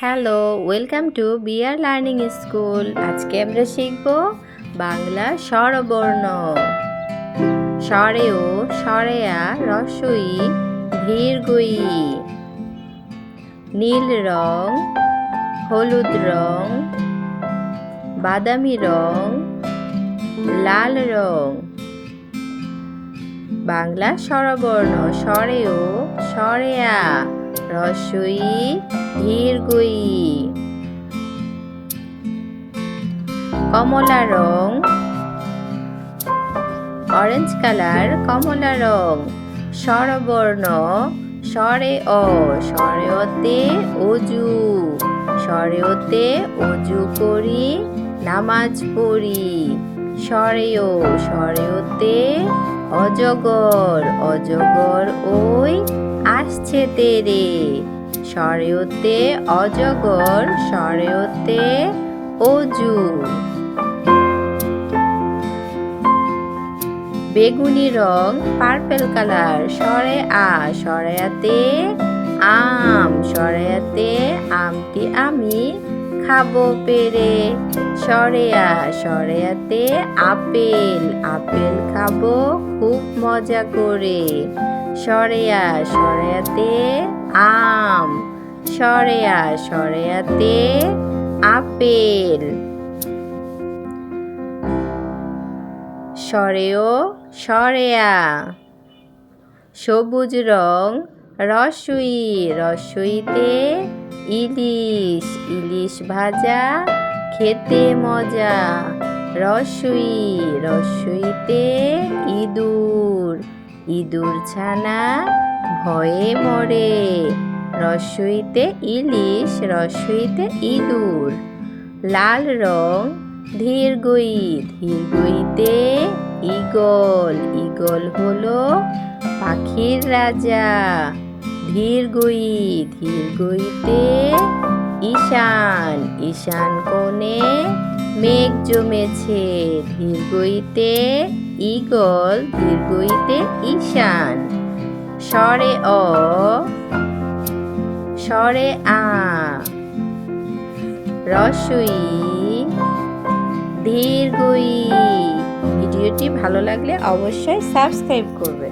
Hello, welcome to BR learning school. আজকে আমরা শিখব বাংলা স্বরবর্ণ। স্বরেও স্বরেয়া রসই ধীরগই। নীল রং, হলুদ রং, বাদামি রং, লাল রং। বাংলা স্বরবর্ণ স্বরেও স্বরেয়া। রসই ধীরগই কমলা রং অরেঞ্জ কালার কমলা রং, স্বরবর্ণ, স্বরে অ স্বরে অতে অজু স্বরে অতে অজু করি, নামাজ পড়ি স্বরেও স্বরে অতে অজগর অজগর ওই আসছে তেরে। সরেওতে অজগর, সরেওতে অজু। বেগুনি রং, পার্পেল কালার, সরে আ, সরেয়াতে আম, সরেয়াতে আমটি আমি খাব পেরে। সরেয়া, সরেয়াতে আপেল। আপেল খাব খুব মজা করে। সরেয়া, সরেয়াতে আম। সরেয়া, সরেয়াতে আপেল। সরেও, সরেয়া। সবুজ রং রসুই, রসুইতে ইলিশ ইলিশ ভাজা, খেতে মজা। রসুই, রসুইতে ইঁদুর। ইঁদুর ছানা ভয়ে মরে। রসুইতে ইলিশ, রসুইতে ইঁদুর। লাল রং ধীরগই ধীরগইতে ইগল ইগল হলো পাখির রাজা। ধীরগই ধীরগইতে ঈশান ঈশান কোণে মেঘ জমেছে। ধীরগইতে ইগল দীর্ঘইতে ঈশান। স্বরে অ, স্বরে আ, রসই দীর্ঘই ভিডিওটি ভালো লাগলে অবশ্যই সাবস্ক্রাইব করবে